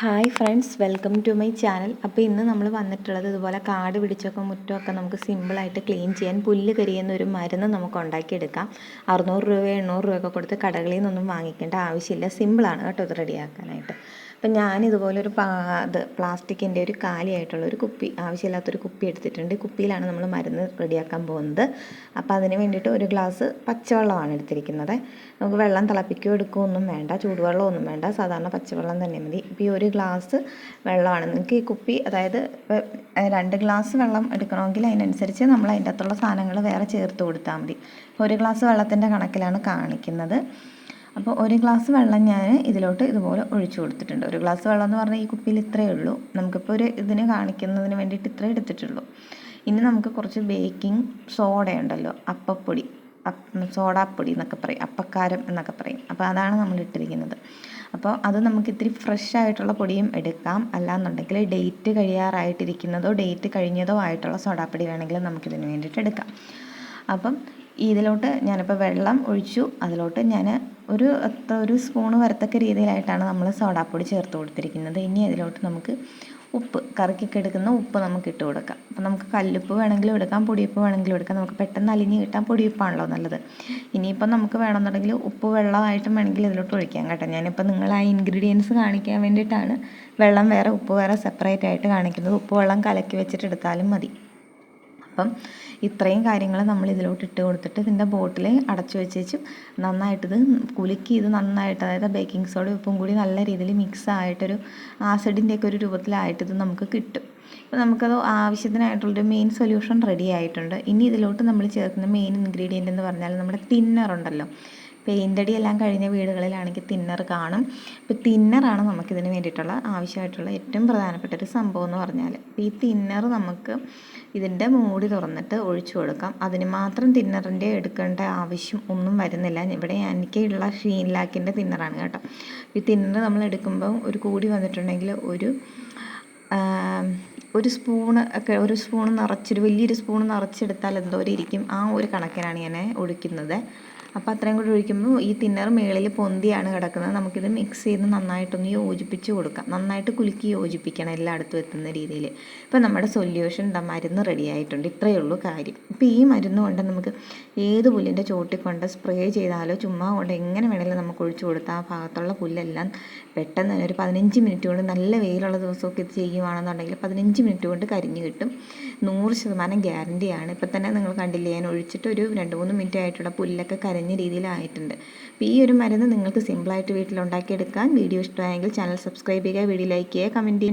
Hi friends welcome to my channel അപ്പോൾ ഇന്ന് നമ്മൾ വന്നിട്ടുള്ളത് ഇതുപോലെ കാട് പിടിച്ചൊക്കെ മുറ്റമൊക്കെ നമുക്ക് സിമ്പിളായിട്ട് ക്ലീൻ ചെയ്യാൻ പുല്ല് കരിയുന്ന ഒരു മരുന്ന് നമുക്ക് ഉണ്ടാക്കിയെടുക്കാം. അറുന്നൂറ് രൂപ എണ്ണൂറ് രൂപയൊക്കെ കൊടുത്ത് കടകളിൽ നിന്നൊന്നും വാങ്ങിക്കേണ്ട ആവശ്യമില്ല. സിമ്പിളാണ് കേട്ടോ ഇത് റെഡിയാക്കാനായിട്ട് അപ്പം ഞാൻ ഇതുപോലെ ഒരു ഇത് പ്ലാസ്റ്റിക്കിന്റെ ഒരു കാലിയായിട്ടുള്ള ഒരു കുപ്പി ആവശ്യമില്ലാത്തൊരു കുപ്പി എടുത്തിട്ടുണ്ട്. കുപ്പിയിലാണ് നമ്മൾ മരുന്ന് റെഡിയാക്കാൻ പോകുന്നത്. അപ്പോൾ അതിന് വേണ്ടിയിട്ട് ഒരു ഗ്ലാസ് പച്ചവെള്ളമാണ് എടുത്തിരിക്കുന്നത്. നമുക്ക് വെള്ളം തിളപ്പിക്കുകയോ എടുക്കുകയോ ഒന്നും വേണ്ട ചൂടുവെള്ളമൊന്നും വേണ്ട. സാധാരണ പച്ചവെള്ളം തന്നെ മതി. ഇപ്പോൾ ഈ ഒരു ഗ്ലാസ് വെള്ളമാണ്. നിങ്ങൾക്ക് ഈ കുപ്പി അതായത് രണ്ട് ഗ്ലാസ് വെള്ളം എടുക്കണമെങ്കിൽ അതിനനുസരിച്ച് നമ്മൾ അതിന്റെ അകത്തുള്ള സാധനങ്ങൾ വേറെ ചേർത്ത് കൊടുത്താൽ മതി. ഒരു ഗ്ലാസ് വെള്ളത്തിന്റെ കണക്കിലാണ് കാണിക്കുന്നത്. അപ്പോൾ ഒരു ഗ്ലാസ് വെള്ളം ഞാൻ ഇതിലോട്ട് ഇതുപോലെ ഒഴിച്ചു കൊടുത്തിട്ടുണ്ട്. ഒരു ഗ്ലാസ് വെള്ളം എന്ന് പറഞ്ഞാൽ ഈ കുപ്പിയിൽ ഇത്രയേ ഉള്ളൂ. നമുക്കിപ്പോൾ ഒരു ഇതിന് കാണിക്കുന്നതിന് വേണ്ടിയിട്ട് ഇത്രയേ എടുത്തിട്ടുള്ളൂ. ഇനി നമുക്ക് കുറച്ച് ബേക്കിംഗ് സോഡ ഉണ്ടല്ലോ അപ്പപ്പൊടി സോഡാപ്പൊടി എന്നൊക്കെ പറയും അപ്പക്കാരം എന്നൊക്കെ പറയും. അപ്പോൾ അതാണ് നമ്മൾ ഇട്ടിരിക്കുന്നത്. അപ്പോൾ അത് നമുക്ക് ഇത്തിരി ഫ്രഷ് ആയിട്ടുള്ള പൊടിയും എടുക്കാം. അല്ലാന്നുണ്ടെങ്കിൽ ഡേറ്റ് കഴിയാറായിട്ടിരിക്കുന്നതോ ഡേറ്റ് കഴിഞ്ഞതോ ആയിട്ടുള്ള സോഡാപ്പൊടി വേണമെങ്കിലും നമുക്കിതിന് വേണ്ടിയിട്ട് എടുക്കാം. അപ്പം ഇതിലോട്ട് ഞാനിപ്പോൾ വെള്ളം ഒഴിച്ചു. അതിലോട്ട് ഞാൻ ഒരു ഒരു സ്പൂണ് വരത്തക്ക രീതിയിലായിട്ടാണ് നമ്മൾ സോഡാപ്പൊടി ചേർത്ത് കൊടുത്തിരിക്കുന്നത്. ഇനി അതിലോട്ട് നമുക്ക് ഉപ്പ് കറിക്കൊക്കെ എടുക്കുന്ന ഉപ്പ് നമുക്ക് ഇട്ട് കൊടുക്കാം. അപ്പം നമുക്ക് കല്ലുപ്പ് വേണമെങ്കിലും എടുക്കാം പൊടിയുപ്പ് വേണമെങ്കിലും എടുക്കാം. നമുക്ക് പെട്ടെന്ന് അലിഞ്ഞ് കിട്ടാൻ പൊടിയുപ്പാണല്ലോ നല്ലത്. ഇനിയിപ്പം നമുക്ക് വേണമെന്നുണ്ടെങ്കിൽ ഉപ്പ് വെള്ളമായിട്ടും വേണമെങ്കിൽ ഇതിലോട്ട് ഒഴിക്കാം കേട്ടോ. ഞാനിപ്പോൾ നിങ്ങൾ ആ ഇൻഗ്രീഡിയൻസ് കാണിക്കാൻ വേണ്ടിയിട്ടാണ് വെള്ളം വേറെ ഉപ്പ് വേറെ സെപ്പറേറ്റ് ആയിട്ട് കാണിക്കുന്നത്. ഉപ്പ് വെള്ളം കലക്കി വെച്ചിട്ട് എടുത്താലും മതി. അപ്പം ഇത്രയും കാര്യങ്ങൾ നമ്മൾ ഇതിലോട്ട് ഇട്ട് കൊടുത്തിട്ട് ഇതിന്റെ ബോട്ടിൽ അടച്ചു വെച്ചേച്ചും നന്നായിട്ടിത് കുലുക്കി ഇത് നന്നായിട്ട് അതായത് ബേക്കിംഗ് സോഡ ഉപ്പും കൂടി നല്ല രീതിയിൽ മിക്സ് ആയിട്ടൊരു ആസിഡിന്റെയൊക്കെ ഒരു രൂപത്തിലായിട്ട് ഇത് നമുക്ക് കിട്ടും. അപ്പോൾ നമുക്കത് ആവശ്യത്തിനായിട്ടുള്ളൊരു മെയിൻ സൊല്യൂഷൻ റെഡി ആയിട്ടുണ്ട്. ഇനി ഇതിലോട്ട് നമ്മൾ ചേർക്കുന്ന മെയിൻ ഇൻഗ്രീഡിയന്റ് എന്ന് പറഞ്ഞാൽ നമ്മുടെ തിന്നർ പെയിന്റടി എല്ലാം കഴിഞ്ഞ വീടുകളിലാണെങ്കിൽ തിന്നർ കാണും. ഇപ്പോൾ തിന്നറാണ് നമുക്കിതിന് വേണ്ടിയിട്ടുള്ള ആവശ്യമായിട്ടുള്ള ഏറ്റവും പ്രധാനപ്പെട്ട ഒരു സംഭവം എന്ന് പറഞ്ഞാൽ ഈ തിന്നർ നമുക്ക് ഇതിന്റെ മൂടി തുറന്നിട്ട് ഒഴിച്ചു കൊടുക്കാം. അതിന് മാത്രം തിന്നറിന്റെ എടുക്കേണ്ട ആവശ്യം ഒന്നും വരുന്നില്ല. ഇവിടെ എനിക്കുള്ള ഷീൻ ലാക്കിന്റെ തിന്നറാണ് കേട്ടോ. ഈ തിന്നർ നമ്മൾ എടുക്കുമ്പോൾ ഒരു കൂടി വന്നിട്ടുണ്ടെങ്കിൽ ഒരു ഒരു സ്പൂണ് ഒക്കെ ഒരു സ്പൂൺ നിറച്ചൊരു വലിയൊരു സ്പൂൺ നിറച്ചെടുത്താൽ എന്തോരം ഇരിക്കും ആ ഒരു കണക്കിനാണ് ഞാൻ ഒഴിക്കുന്നത്. അപ്പോൾ അത്രയും കൂടി ഒഴിക്കുമ്പോൾ ഈ തിന്നർ മേളിൽ പൊന്തിയാണ് കിടക്കുന്നത്. നമുക്കിത് മിക്സ് ചെയ്ത് നന്നായിട്ടൊന്ന് യോജിപ്പിച്ച് കൊടുക്കാം. നന്നായിട്ട് കുലുക്കി യോജിപ്പിക്കണം എല്ലായിടത്തും എത്തുന്ന രീതിയിൽ. ഇപ്പോൾ നമ്മുടെ സൊല്യൂഷൻ മരുന്ന് റെഡി ആയിട്ടുണ്ട്. ഇത്രയേ ഉള്ളൂ കാര്യം. ഇപ്പോൾ ഈ മരുന്ന് കൊണ്ട് നമുക്ക് ഏത് പുല്ലിന്റെ ചോട്ടിൽ കൊണ്ട് സ്പ്രേ ചെയ്താലോ ചുമ്മാ കൊണ്ട് എങ്ങനെ വേണമെങ്കിലും നമുക്ക് ഒഴിച്ചു കൊടുത്താൽ ആ ഭാഗത്തുള്ള പുല്ലെല്ലാം പെട്ടെന്ന് തന്നെ ഒരു പതിനഞ്ച് മിനിറ്റ് കൊണ്ട് നല്ല വെയിലുള്ള ദിവസമൊക്കെ ഇത് ചെയ്യുവാണെന്നുണ്ടെങ്കിൽ പതിനഞ്ച് മിനിറ്റ് കൊണ്ട് കരിഞ്ഞ് കിട്ടും. നൂറ് ശതമാനം ഗ്യാരണ്ടിയാണ് ഇപ്പം തന്നെ നിങ്ങൾ കണ്ടില്ലേ ഞാൻ ഒഴിച്ചിട്ട് ഒരു രണ്ട് മൂന്ന് മിനിറ്റ് ആയിട്ടുള്ള പുല്ലൊക്കെ കരഞ്ഞ രീതിയിലായിട്ടുണ്ട്. അപ്പോൾ ഈ ഒരു മരുന്ന് നിങ്ങൾക്ക് സിമ്പിളായിട്ട് വീട്ടിലുണ്ടാക്കിയെടുക്കാൻ വീഡിയോ ഇഷ്ടമായെങ്കിൽ ചാനൽ സബ്സ്ക്രൈബ് ചെയ്യുക വീഡിയോ ലൈക്ക് ചെയ്യുക കമന്റ് ചെയ്യുക.